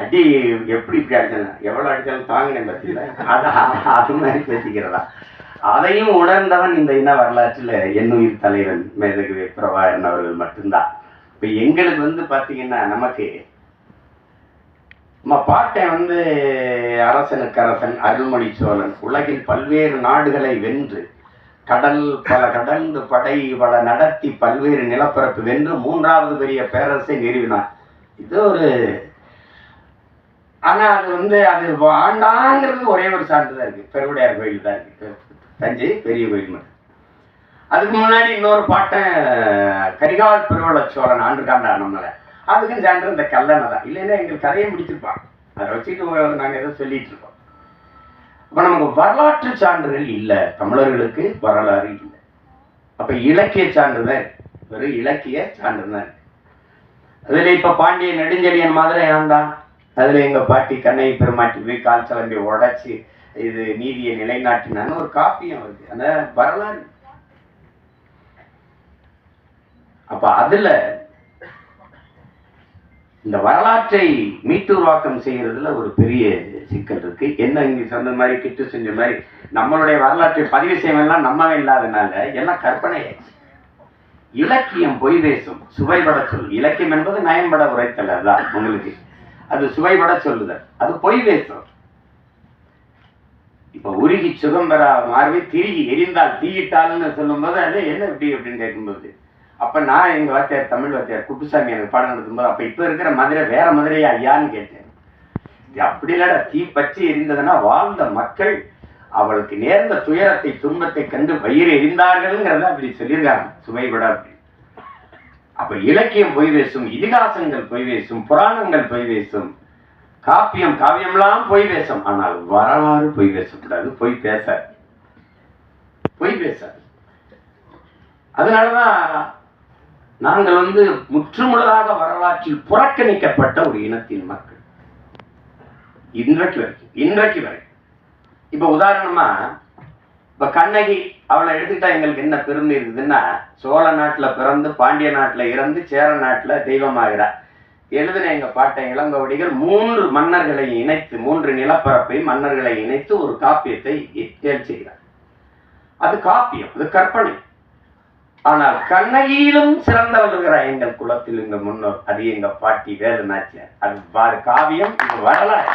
அடி எப்படி இப்படி அடிச்சாங்க? எவ்வளோ அடிச்சாலும் தாங்கினேன் பார்த்தீங்களா அது அது மாதிரி பேசிக்கிறதா? அதையும் உணர்ந்தவன் இந்த இன வரலாற்றில் என்னுயிர் தலைவன் மேதகு பிரபா என்னவர்கள் மட்டும்தான். இப்போ எங்களுக்கு வந்து பார்த்தீங்கன்னா நமக்கு நம்ம பாட்டேன் வந்து அரசனுக்கு அரசன் அருள்மொழி சோழன் உலகில் பல்வேறு நாடுகளை வென்று கடல் பல கடந்து படை பல நடத்தி பல்வேறு நிலப்பரப்பு வென்று மூன்றாவது பெரிய பேரரசை நிறுவினார். இது ஒரு ஆனா அது வந்து அது வாண்டாங்கிறது ஒரே ஒரு சான்று தான் இருக்கு. பெருவுடையார் கோயில் தான் இருக்கு. தஞ்சை பெரிய கோயில் மட்டும். அதுக்கு முன்னாடி இன்னொரு பாட்டன் கரிகால் பெருவள சோழன் ஆண்டுகாண்ட நம்மளை. அதுக்கும் சான்று இந்த கல்லணை தான். இல்லைன்னா எங்களுக்கு கதையை முடிச்சிருப்பான். அதை வச்சுட்டு நாங்கள் எதோ சொல்லிட்டு இருக்கோம். அப்போ நமக்கு வரலாற்று சான்றுகள் இல்லை. தமிழர்களுக்கு வரலாறு இல்லை. அப்போ இலக்கிய சான்றுதான் வெறும் இலக்கிய சான்று தான் இருக்கு. அதில் இப்போ பாண்டிய நெடுஞ்செழியன் மாதிரி ஆண்டான் அதில் எங்கள் பாட்டி கண்ணை பெருமாட்டி போய் கால் சலம்பி உடச்சி இது நீதியை நிலைநாட்டினான்னு ஒரு காப்பியம் இருக்கு அந்த வரலாறு. அப்ப அதுல இந்த வரலாற்றை மீட்டுருவாக்கம் செய்யறதுல ஒரு பெரிய சிக்கல் இருக்கு. என்ன இங்க சொன்ன மாதிரி கிட்டு செஞ்ச மாதிரி நம்மளுடைய வரலாற்றை பதிவு செய்யலாம் நம்ம இல்லாதனால எல்லாம் கற்பனை இலக்கியம் பொய் பேசும் சுவைபட சொல். இலக்கியம் என்பது நயம்பட உரைத்தல் அதான் உங்களுக்கு. அது சுவைபட சொல்லுதல் அது பொய் பேசும் இப்ப உருகி சுகம் பெறா மாறவே திருகி எரிந்தால் தீயிட்டால்னு சொல்லும்போது அது என்ன இப்படி அப்படின்னு கேட்கும்போது அப்ப நான் எங்க வாத்தியார் தமிழ் வாத்தியார் குப்புசாமி எனக்கு பாடம் நடத்தும்போது அப்ப இப்ப இருக்கிற மதுரை வேற மதுரையா ஐயான்னு கேட்டேன். இது அப்படி இல்லடா தீ பற்றி எரிந்ததுன்னா வாழ்ந்த மக்கள் அவளுக்கு நேர்ந்த துயரத்தை துன்பத்தை கண்டு வயிறு எரிந்தார்கள்ங்கிறத அப்படி சொல்லியிருக்காங்க சுவைபட அப்படி அப்ப இலக்கியம் பொய் பேசும் இதிகாசங்கள் பொய் பேசும் புராணங்கள் பொய் பேசும் காப்பியம் காவியம்லாம் பொய் பேசும். ஆனால் வரலாறு பொய் பேசக்கூடாது பொய் பேச பொய் பேசாது. அதனாலதான் நாங்கள் வந்து முற்றுமுழுதாக வரலாற்றில் புறக்கணிக்கப்பட்ட ஒரு இனத்தின் மக்கள். இன்றைக்கு வரைக்கும் இன்றைக்கு வரைக்கும். இப்ப உதாரணமா இப்ப கண்ணகி அவளை எடுத்துக்கிட்டா எங்களுக்கு என்ன பெருமை இருக்குதுன்னா சோழ நாட்டுல பிறந்து பாண்டிய நாட்டில் இறந்து சேர நாட்டில் தெய்வமாகிறார் எழுதின எங்க பாட்டை இளங்கோவடிகள் மூன்று மன்னர்களை இணைத்து மூன்று நிலப்பரப்பை மன்னர்களை இணைத்து ஒரு காப்பியத்தை ஏல் செய்கிறார். அது காப்பியம் அது கற்பனை. ஆனால் கண்ணகியிலும் சிறந்தவள் இருக்கிறார் எங்கள் குலத்தில் எங்கள் முன்னோர். அது எங்க பாட்டி வேலு நாச்சியார். அது காவியம் இது வரலாறு.